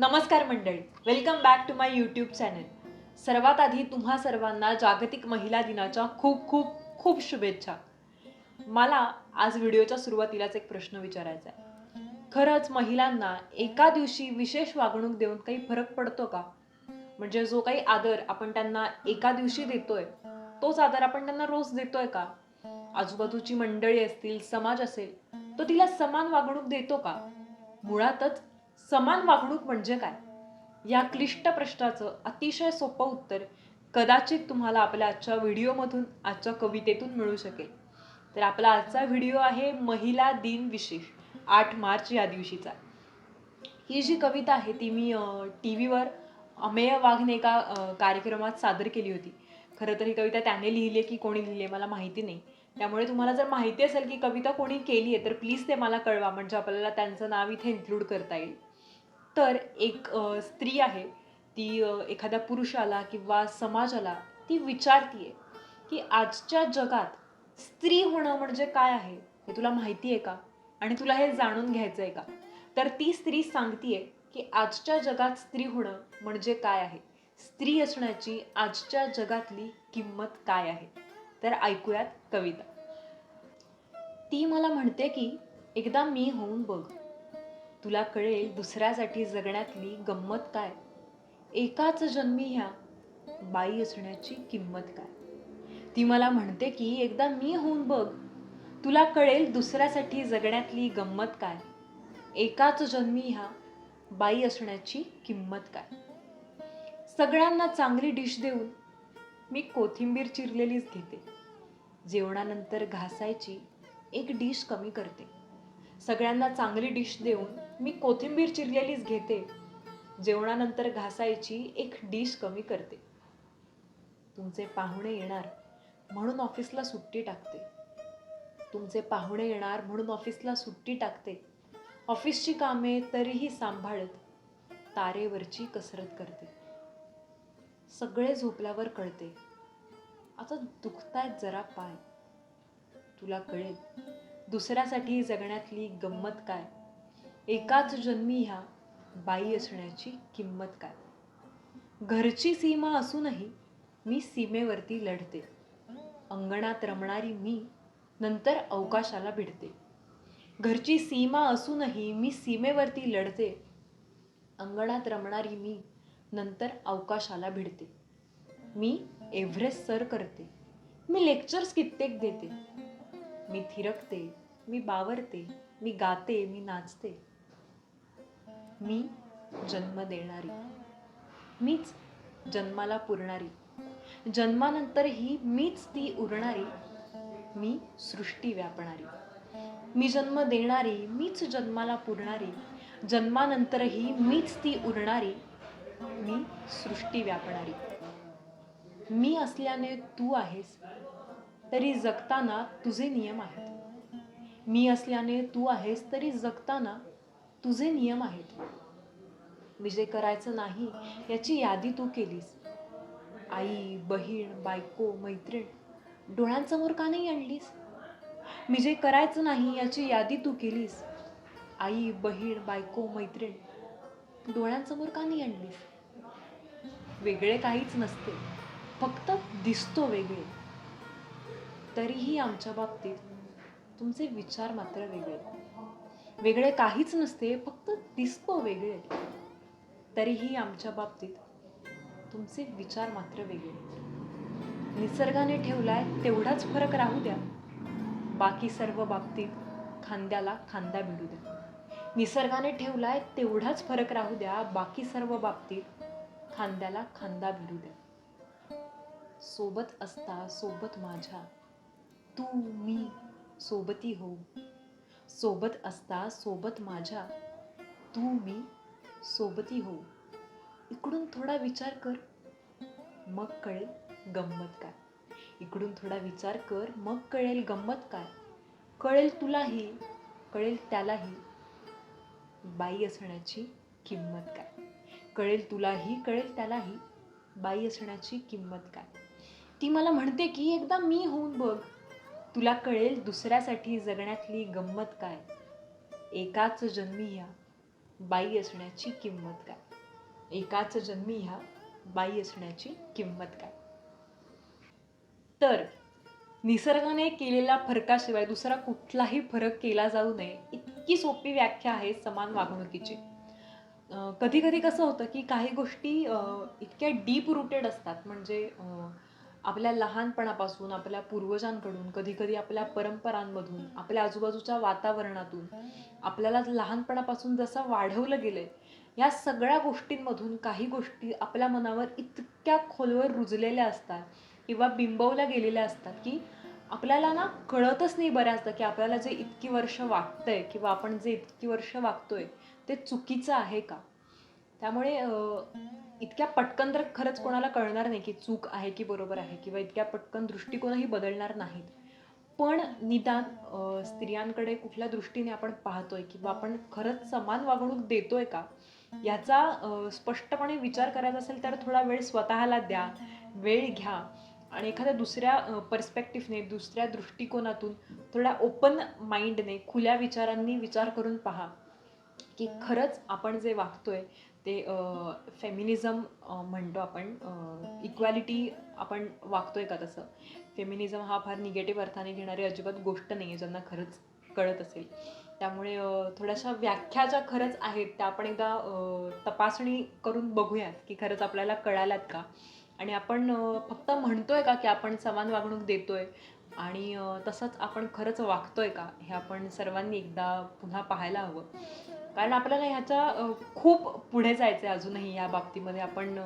नमस्कार मंडळी. Welcome back to my YouTube channel सर्वात आधी तुम्हा सर्वांना जागतिक महिला दिनाच्या खूप खूप खूप शुभेच्छा. मला आज व्हिडिओच्या सुरुवातीलाच एक प्रश्न विचारायचा आहे. खरंच महिलांना एका दिवशी विशेष वागणूक देऊन काही फरक पडतो का? म्हणजे जो काही आदर आपण त्यांना एका दिवशी देतोय तोच आदर आपण त्यांना रोज देतोय का? आजूबाजूची मंडळी असतील समाज असेल तो तिला समान वागणूक देतो का? मुळातच समान वागणूक म्हणजे काय? या क्लिष्ट प्रश्नाचं अतिशय सोपं उत्तर कदाचित तुम्हाला आपल्या आजच्या व्हिडिओमधून आजच्या कवितेतून मिळू शकेल. तर आपला आजचा व्हिडिओ आहे महिला दिन विशेष आठ मार्च या दिवशीचा. ही जी कविता आहे ती मी टी व्हीवर अमेय वाघने एका कार्यक्रमात सादर केली होती. खरं तर ही कविता त्याने लिहिली आहे की कोणी लिहिली आहे मला माहिती नाही. त्यामुळे तुम्हाला जर माहिती असेल की कविता कोणी केली आहे तर प्लीज ते मला कळवा म्हणजे आपल्याला त्यांचं नाव इथे इन्क्लूड करता येईल. तर एक स्त्री आहे ती एखाद्या पुरुषाला किंवा समाजाला ती विचारतीये की आजच्या जगात स्त्री होणं म्हणजे काय आहे? हे तुला माहिती आहे का? आणि तुला हे जाणून घ्यायचं आहे का? तर ती स्त्री सांगतीये की आजच्या जगात स्त्री होणं म्हणजे काय आहे? स्त्री असण्याची आजच्या जगातली किंमत काय आहे? तर ऐकूयात कविता. ती मला म्हणते की एकदा मी होऊन बघ. तुला कळेल दुसऱ्यासाठी जगण्यातली गंमत काय? एकाच जन्मी ह्या बाई असण्याची किंमत काय? ती मला म्हणते की एकदा मी होऊन बघ तुला कळेल दुसऱ्यासाठी जगण्यातली गंमत काय? एकाच जन्मी ह्या बाई असण्याची किंमत काय? सगळ्यांना चांगली डिश देऊन मी कोथिंबीर चिरलेलीच घेते. जेवणानंतर घासायची एक डिश कमी करते. सगळ्यांना चांगली डिश देऊन मी कोथिंबीर चिरलेलीच घेते. जेवणानंतर घासायची एक डिश कमी करते. तुमचे पाहुणे येणार म्हणून ऑफिसला सुट्टी टाकते. तुमचे पाहुणे येणार म्हणून ऑफिसला सुट्टी टाकते. ऑफिसची कामे तरीही सांभाळत तारेवरची कसरत करते. सगळे झोपल्यावर कळते. आता दुखतायत जरा पाय. तुला कळेल दुसऱ्यासाठी जगण्यातली गंमत काय? एकाच जन्मी ह्या बाई असण्याची किंमत काय? घरची सीमा असूनही मी सीमेवरती लढते. अंगणात रमणारी मी नंतर अवकाशाला भिडते. घरची सीमा असूनही मी सीमेवरती लढते. अंगणात रमणारी मी नंतर अवकाशाला भिडते. मी एव्हरेस्ट सर करते. मी लेक्चर्स कित्येक देते. मी थिरकते. मी बावरते मी गाते मी नाचते. मी जन्म देणारी. मीच जन्माला पुरणारी. जन्मानंतरही मीच ती उरणारी. मी सृष्टी व्यापणारी. मी जन्म देणारी मीच जन्माला पुरणारी. जन्मानंतरही मीच ती उरणारी. मी सृष्टी व्यापणारी. मी असल्याने तू आहेस तरी जगताना तुझे नियम आहेत. मी असल्याने तू आहेस तरी जगताना तुझे नियम आहेत. मी जे करायचं नाही याची यादी तू केलीस. आई बहीण बायको मैत्रीण डोळ्यांसमोर का नाही आणलीस? मी जे करायचं नाही याची यादी तू केलीस. आई बहीण बायको मैत्रीण डोळ्यांसमोर का नाही आणलीस? वेगळे काहीच नसते. फक्त दिसतो वेगळे. तरीही आमच्या बाबतीत तुमचे विचार मात्र वेगळे. वेगळे काहीच नसते फक्त दिसतो वेगळे. तरीही आमच्या बाबतीत तुमचे विचार मात्र वेगळे. निसर्गाने ठेवलाय तेवढाच फरक राहू द्या. बाकी सर्व बाबतीत खांद्याला खांदा भिडू द्या. निसर्गाने ठेवलाय तेवढाच फरक राहू द्या. बाकी सर्व बाबतीत खांद्याला खांदा भिडू द्या. सोबत असता सोबत माझ्या. तू मी सोबती होऊ. सोबत असता सोबत माझ्या. तू मी सोबती होऊ. इकडून थोडा विचार कर. मग कळेल गंमत काय. इकडून थोडा विचार कर मग कळेल गंमत काय. कळेल तुलाही कळेल त्यालाही. बाई असण्याची किंमत काय. कळेल तुलाही कळेल त्यालाही. बाई असण्याची किंमत काय. ती मला म्हणते की एकदा मी होऊन बघ. तुला कळेल दुसऱ्यासाठी जगण्यातली गंमत काय? एकाच जन्मी ह्या बाई असण्याची किंमत काय? एकाच जन्मी ह्या बाई असण्याची किंमत काय? तर निसर्गाने केलेल्या फरकाशिवाय दुसरा कुठलाही फरक केला जाऊ नये इतकी सोपी व्याख्या आहे समान वागणुकीची. कधी कधी कसं होतं की काही गोष्टी इतक्या डीप रुटेड असतात म्हणजे आपल्या लहानपणापासून आपल्या पूर्वजांकडून कधी कधी आपल्या परंपरांमधून आपल्या आजूबाजूच्या वातावरणातून आपल्याला लहानपणापासून जसं वाढवलं गेलंय या सगळ्या गोष्टींमधून काही गोष्टी आपल्या मनावर इतक्या खोलवर रुजलेल्या असतात किंवा बिंबवल्या गेलेल्या असतात की आपल्याला ना कळतच नाही बऱ्याचदा की आपल्याला जे इतकी वर्ष वागतंय किंवा आपण जे इतकी वर्ष वागतोय ते चुकीचं आहे का? त्यामुळे इतक्या पटकन तर खरंच कोणाला कळणार नाही की चूक आहे की बरोबर आहे किंवा इतक्या पटकन दृष्टिकोनही बदलणार नाहीत. पण निदान स्त्रियांकडे कुठल्या दृष्टीने आपण पाहतोय किंवा आपण खरंच समान वागणूक देतोय का? याचा स्पष्टपणे विचार करायचा असेल तर थोडा वेळ स्वतःला द्या वेळ घ्या आणि एखाद्या दुसऱ्या पर्स्पेक्टिव्हने दुसऱ्या दृष्टिकोनातून थोड्या ओपन माइंडने खुल्या विचारांनी विचार करून पहा की खरंच आपण जे वागतोय ते फेमिनिझम म्हणतो आपण इक्वॅलिटी आपण वागतोय का तसं? फेमिनिझम हा फार निगेटिव्ह अर्थाने घेणारी अजिबात गोष्ट नाही आहे ज्यांना खरंच कळत असेल. त्यामुळे थोड्याशा व्याख्या ज्या खरंच आहेत त्या आपण एकदा तपासणी करून बघूयात की खरंच आपल्याला कळाल्यात का? आणि आपण फक्त म्हणतोय का की आपण समान वागणूक देतोय? आणि तसंच आपण खरंच वागतोय का? हे आपण सर्वांनी एकदा पुन्हा पाहायला हवं. कारण आपल्याला ह्याच्या खूप पुढे जायचं आहे अजूनही या बाबतीमध्ये आपण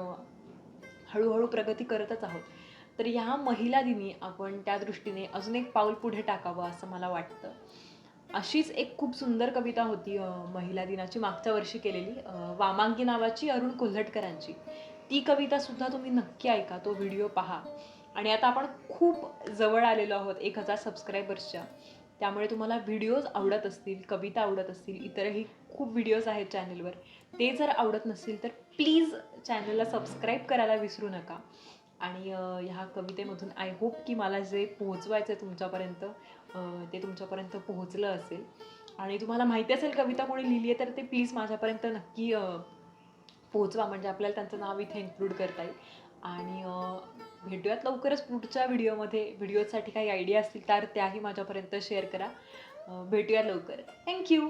हळूहळू प्रगती करतच आहोत. तर ह्या महिला दिनी आपण त्या दृष्टीने अजून एक पाऊल पुढे टाकावं असं मला वाटतं. अशीच एक खूप सुंदर कविता होती महिला दिनाची मागच्या वर्षी केलेली वामांगी नावाची अरुण कोल्हटकरांची. ती कविता सुद्धा तुम्ही नक्की ऐका तो व्हिडिओ पहा. आणि आता आपण खूप जवळ आलेलो आहोत एक हजार सबस्क्रायबर्सच्या. त्यामुळे तुम्हाला व्हिडिओज आवडत असतील कविता आवडत असतील इतरही खूप व्हिडिओज आहेत चॅनलवर ते जर आवडत नसतील तर प्लीज चॅनलला सबस्क्राईब करायला विसरू नका. आणि ह्या कवितेमधून आय होप की मला जे पोहोचवायचं आहे तुमच्यापर्यंत ते तुमच्यापर्यंत पोहोचलं असेल. आणि तुम्हाला माहिती असेल कविता कोणी लिहिली आहे तर ते प्लीज माझ्यापर्यंत नक्की पोहोचवा. म्हणजे आपल्याला त्यांचं नाव इथे इन्क्लूड करता येईल. आणि भेटूयात लवकरच पुढच्या व्हिडिओमध्ये व्हिडिओसाठी काही आयडिया असतील तर त्याही माझ्यापर्यंत शेअर करा. भेटूया लवकर थँक्यू